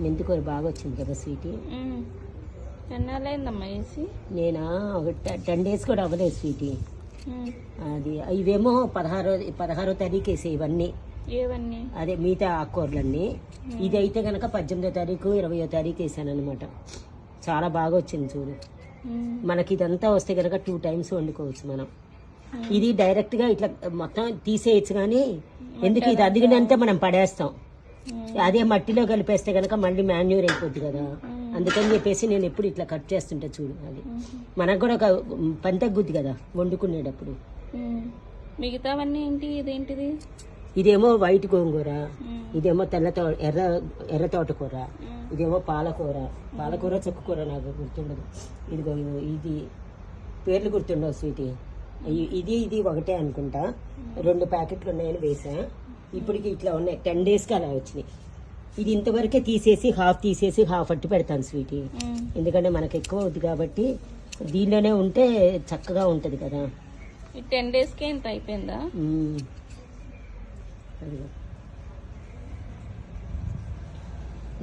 మెంతికూర బాగా వచ్చింది కదా స్వీటీ. ఎన్నాళ్ళైందమ్మా వేసి నేనా? ఒక టెన్ డేస్ కూడా అవ్వలేదు స్వీటీ. అది ఇవేమో పదహారో పదహారో తారీఖు వేసే ఇవన్నీ. ఏవన్నీ? అదే మిగతా ఆకుకూరలన్నీ. ఇది అయితే కనుక పద్దెనిమిదో తారీఖు ఇరవయో తారీఖు వేసాను అనమాట చాలా బాగా వచ్చింది చూడు. మనకి ఇదంతా వస్తే కనుక టూ టైమ్స్ వండుకోవచ్చు మనం. ఇది డైరెక్ట్గా ఇట్లా మొత్తం తీసేయచ్చు కానీ ఎందుకు ఇది అదిగినంత మనం పడేస్తాం. అదే మట్టిలో కలిపేస్తే కనుక మళ్ళీ మాన్యూర్ అయిపోద్ది కదా. అందుకని చెప్పేసి నేను ఎప్పుడు ఇట్లా కట్ చేస్తుంటా చూడు అది. మనకు కూడా ఒక పని తగ్గుద్ది కదా వండుకునేటప్పుడు. మిగతావన్నీ ఏంటి? ఇదేంటిది? ఇదేమో వైట్ గోంగూర. ఇదేమో తెల్ల తో ఎర్ర ఎర్ర తోటకూర. ఇదేమో పాలకూర. పాలకూర చుక్కకూర నాకు గుర్తుండదు. ఇదిగో ఇది. పేర్లు గుర్తుండవు స్వీటీ. ఇది ఇది ఒకటే అనుకుంటా. రెండు ప్యాకెట్లు ఉన్నాయని వేసా. ఇప్పటికి ఇట్లా ఉన్నాయి. టెన్ డేస్కి అలా వచ్చినాయి. ఇది ఇంతవరకే తీసేసి హాఫ్ తీసేసి హాఫ్ అట్టి పెడతాను స్వీటీ. ఎందుకంటే మనకు ఎక్కువ అవుద్ది కాబట్టి దీనిలోనే ఉంటే చక్కగా ఉంటుంది కదా. టెన్ డేస్కే ఇంత అయిపోయిందా.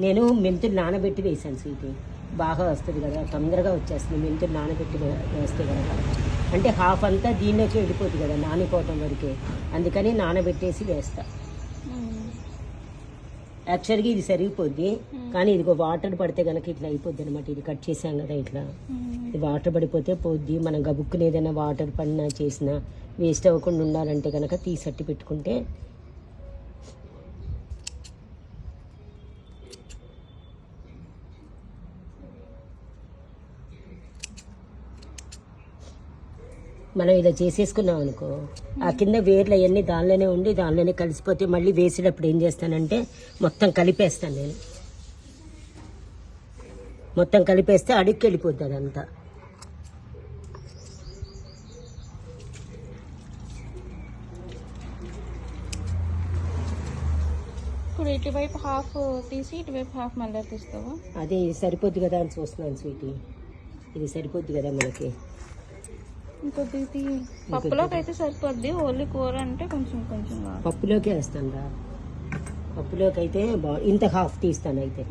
నేను మెంతులు నానబెట్టి వేసాను స్వీటీ బాగా వస్తుంది కదా తొందరగా వచ్చేస్తుంది. మెంతులు నానబెట్టి వేస్తే కనుక. అంటే హాఫ్ అంతా దీనిలోకి వెళ్ళిపోతుంది కదా నానిపోవటం వరకే. అందుకని నానబెట్టేసి వేస్తా. యాక్చువల్గా ఇది సరిగిపోద్ది కానీ ఇదిగో వాటర్ పడితే కనుక ఇట్లా అయిపోద్ది అనమాట ఇది కట్ చేసాం కదా ఇట్లా. ఇది వాటర్ పడిపోతే పోద్ది. మనం గబుక్కుని ఏదైనా వాటర్ పడినా చేసినా వేస్ట్ అవ్వకుండా ఉండాలంటే కనుక తీసట్టి పెట్టుకుంటే మనం ఇలా చేసేసుకున్నాం అనుకో ఆ కింద వేర్లు అవన్నీ దానిలోనే ఉండి దానిలోనే కలిసిపోతే మళ్ళీ వేసేటప్పుడు ఏం చేస్తానంటే మొత్తం కలిపేస్తాను నేను. మొత్తం కలిపేస్తే అడుక్కి వెళ్ళిపోద్ది అదంతా. ఇప్పుడు ఇటువైపు హాఫ్ తీసి ఇటువైపు హాఫ్ మళ్ళీ తీస్తావా? అది సరిపోద్ది కదా అని చూస్తున్నాను స్వీటీ. ఇది సరిపోద్ది కదా మనకి? ఇంకొద్ది. పప్పులోకి అయితే సరిపోద్ది. ఓన్లీ కూర అంటే కొంచెం కొంచెం పప్పులోకి వేస్తాను రా పప్పులోకి అయితే ఇంత హాఫ్ తీస్తాను అయితే.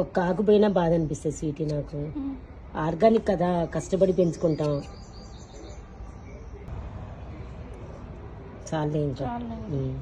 ఒక కాకపోయినా బాధ అనిపిస్తుంది స్వీటీ నాకు. ఆర్గానిక్ కదా కష్టపడి పెంచుకుంటాం. చాలే ఇంకా చాలు ఉమ్.